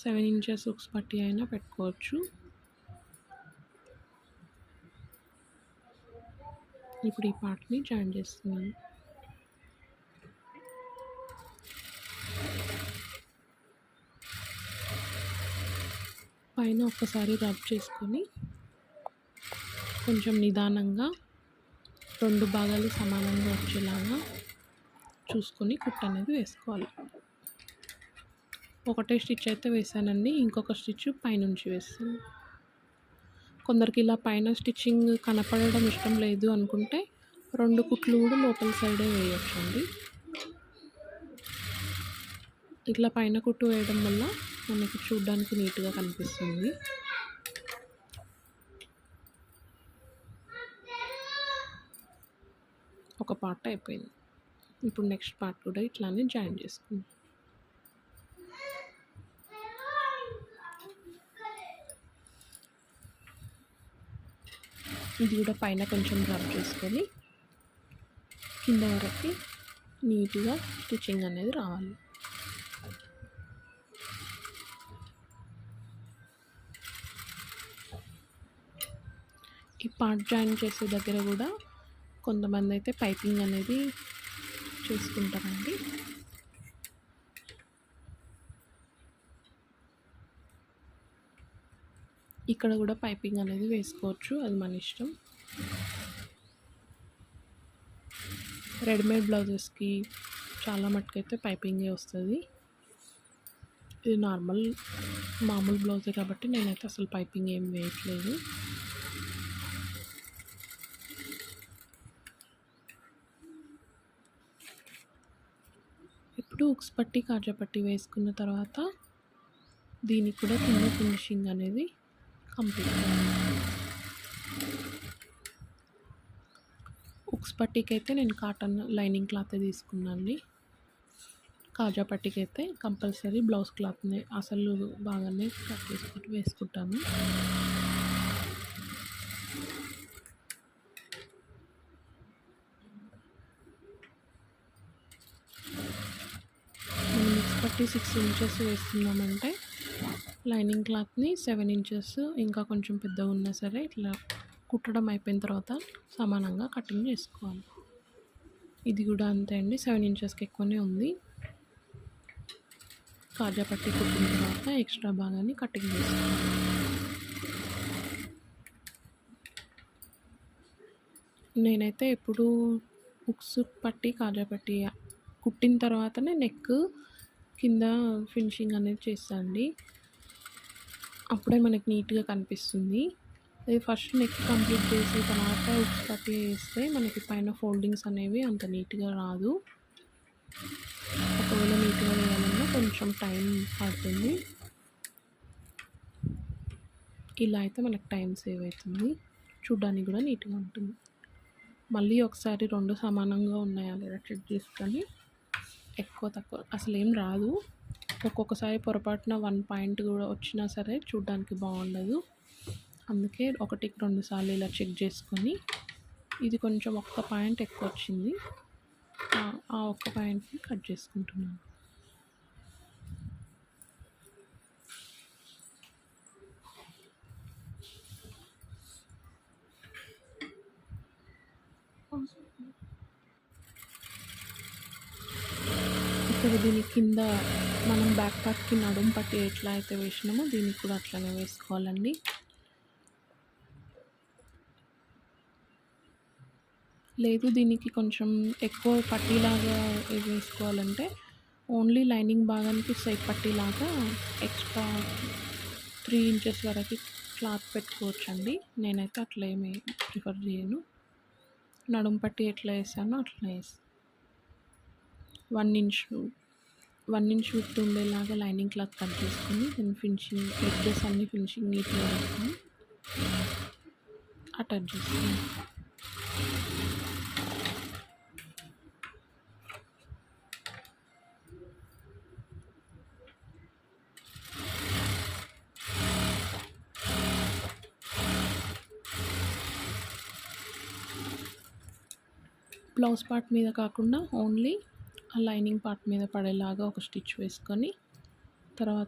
Seven inches ఉక్స్ పట్టి అయినా పెట్టుకోవచ్చు. ఇప్పుడు ఈ పార్ట్ని జాయిన్ చేస్తున్నాను. పైన ఒక్కసారి రబ్ చేసుకొని కొంచెం నిదానంగా రెండు భాగాలు సమానంగా వచ్చేలాగా చూసుకొని కుట్ అనేది వేసుకోవాలి. ఒకటే స్టిచ్ అయితే వేసానండి ఇంకొక స్టిచ్ పైనుంచి వేస్తాను. కొందరికి ఇలా పైన స్టిచ్చింగ్ కనపడడం ఇష్టం లేదు అనుకుంటే రెండు కుట్లు కూడా లోపల సైడే వేయొచ్చండి. ఇట్లా పైన కుట్టు వేయడం వల్ల మనకి చూడడానికి నీట్గా కనిపిస్తుంది. ఒక పార్ట్ అయిపోయింది. ఇప్పుడు నెక్స్ట్ పార్ట్ కూడా ఇట్లానే జాయిన్ చేసుకుందాం. ఇది కూడా పైన కొంచెం రబ్ చేసుకొని కింద వరకు నీట్గా స్టిచ్చింగ్ అనేది రావాలి. ఈ పార్ట్ జాయిన్ చేసే దగ్గర కూడా కొంతమంది అయితే పైపింగ్ అనేది చేసుకుంటారండి. ఇక్కడ కూడా పైపింగ్ అనేది వేసుకోవచ్చు అది మన ఇష్టం. రెడీమేడ్ బ్లౌజెస్కి చాలా మట్టుకైతే పైపింగే వస్తుంది. ఇది నార్మల్ మామూలు బ్లౌజే కాబట్టి నేనైతే అసలు పైపింగ్ ఏం వేయట్లేదు. ఇప్పుడు ఉక్స్ పట్టి కాజా పట్టి వేసుకున్న తర్వాత దీనికి కూడా కింద ఫినిషింగ్ అనేది కంప్లీట్. ఉక్స్ పట్టీకి అయితే నేను కాటన్ లైనింగ్ క్లాత్ తీసుకున్నాను కాజా పట్టీకి అయితే కంపల్సరీ బ్లౌజ్ క్లాత్ని అసలు బాగానే కట్ చేసుకుంటూ వేసుకుంటాను. మనం మిక్స్ పట్టి సిక్స్ ఇంచెస్ వేస్తున్నామంటే లైనింగ్ క్లాత్ని సెవెన్ ఇంచెస్ ఇంకా కొంచెం పెద్దగా ఉన్నా సరే ఇట్లా కుట్టడం అయిపోయిన తర్వాత సమానంగా కటింగ్ చేసుకోవాలి. ఇది కూడా అంతే అండి. సెవెన్ ఇంచెస్కి ఎక్కువనే ఉంది. కాజా పట్టి కుట్టిన తర్వాత ఎక్స్ట్రా భాగాన్ని కటింగ్ చేసుకోవాలి. నేనైతే ఎప్పుడు హుక్స్ పట్టి కాజా పట్టి కుట్టిన తర్వాతనే నెక్ కింద ఫినిషింగ్ అనేది చేస్తాండి అప్పుడే మనకి నీట్గా కనిపిస్తుంది. అది ఫస్ట్ నెక్ కంప్లీట్ చేసి తర్వాత ఉప్పు పట్టి వేస్తే మనకి పైన ఫోల్డింగ్స్ అనేవి అంత నీట్గా రాదు. ఒకవేళ నీట్గా వేయాలన్నా కొంచెం టైం పడుతుంది. ఇలా అయితే మనకు టైం సేవ్ అవుతుంది. చూడ్డానికి కూడా నీట్గా ఉంటుంది. మళ్ళీ ఒకసారి రెండు సమానంగా ఉన్నాయా లేదా చెక్ చేసుకొని? ఎక్కువ తక్కువ అసలు ఏం రాదు. ఒక్కొక్కసారి పొరపాటున వన్ పాయింట్ కూడా వచ్చినా సరే చూడ్డానికి బాగుండదు. అందుకే ఒకటికి రెండు సార్లు ఇలా చెక్ చేసుకొని ఇది కొంచెం ఒక్క పాయింట్ ఎక్కువ వచ్చింది. ఆ ఒక్క పాయింట్ని కట్ చేసుకుంటున్నాను. ఇక్కడ దీని కింద మనం బ్యాక్ పార్ట్కి నడుం పట్టి ఎట్లా అయితే వేసినామో దీనికి కూడా అట్లనే వేసుకోవాలండి. లేదు దీనికి కొంచెం ఎక్కువ పట్టీలాగా వేసుకోవాలంటే ఓన్లీ లైనింగ్ భాగానికి సైడ్ పట్టీలాగా ఎక్స్ట్రా త్రీ ఇంచెస్ వరకు క్లాత్ పెట్టుకోవచ్చండి. నేనైతే అట్లా ఏమి ప్రిఫర్ చేయను. నడుం పట్టి ఎట్లా వేసానో అట్లా వేస్తాను one inch one inch with ఉండేలాగా లైనింగ్ క్లాత్ కట్ చేసుకుని దాన్ని ఫినిషింగ్ ఎడ్జెస్ అన్ని ఫినిషింగ్ నీట్గా వేసుకొని అటాచ్ చేసుకుని. బ్లౌజ్ పార్ట్ మీద కాకుండా ఓన్లీ ఆ లైనింగ్ పార్ట్ మీద పడేలాగా ఒక స్టిచ్ వేసుకొని తర్వాత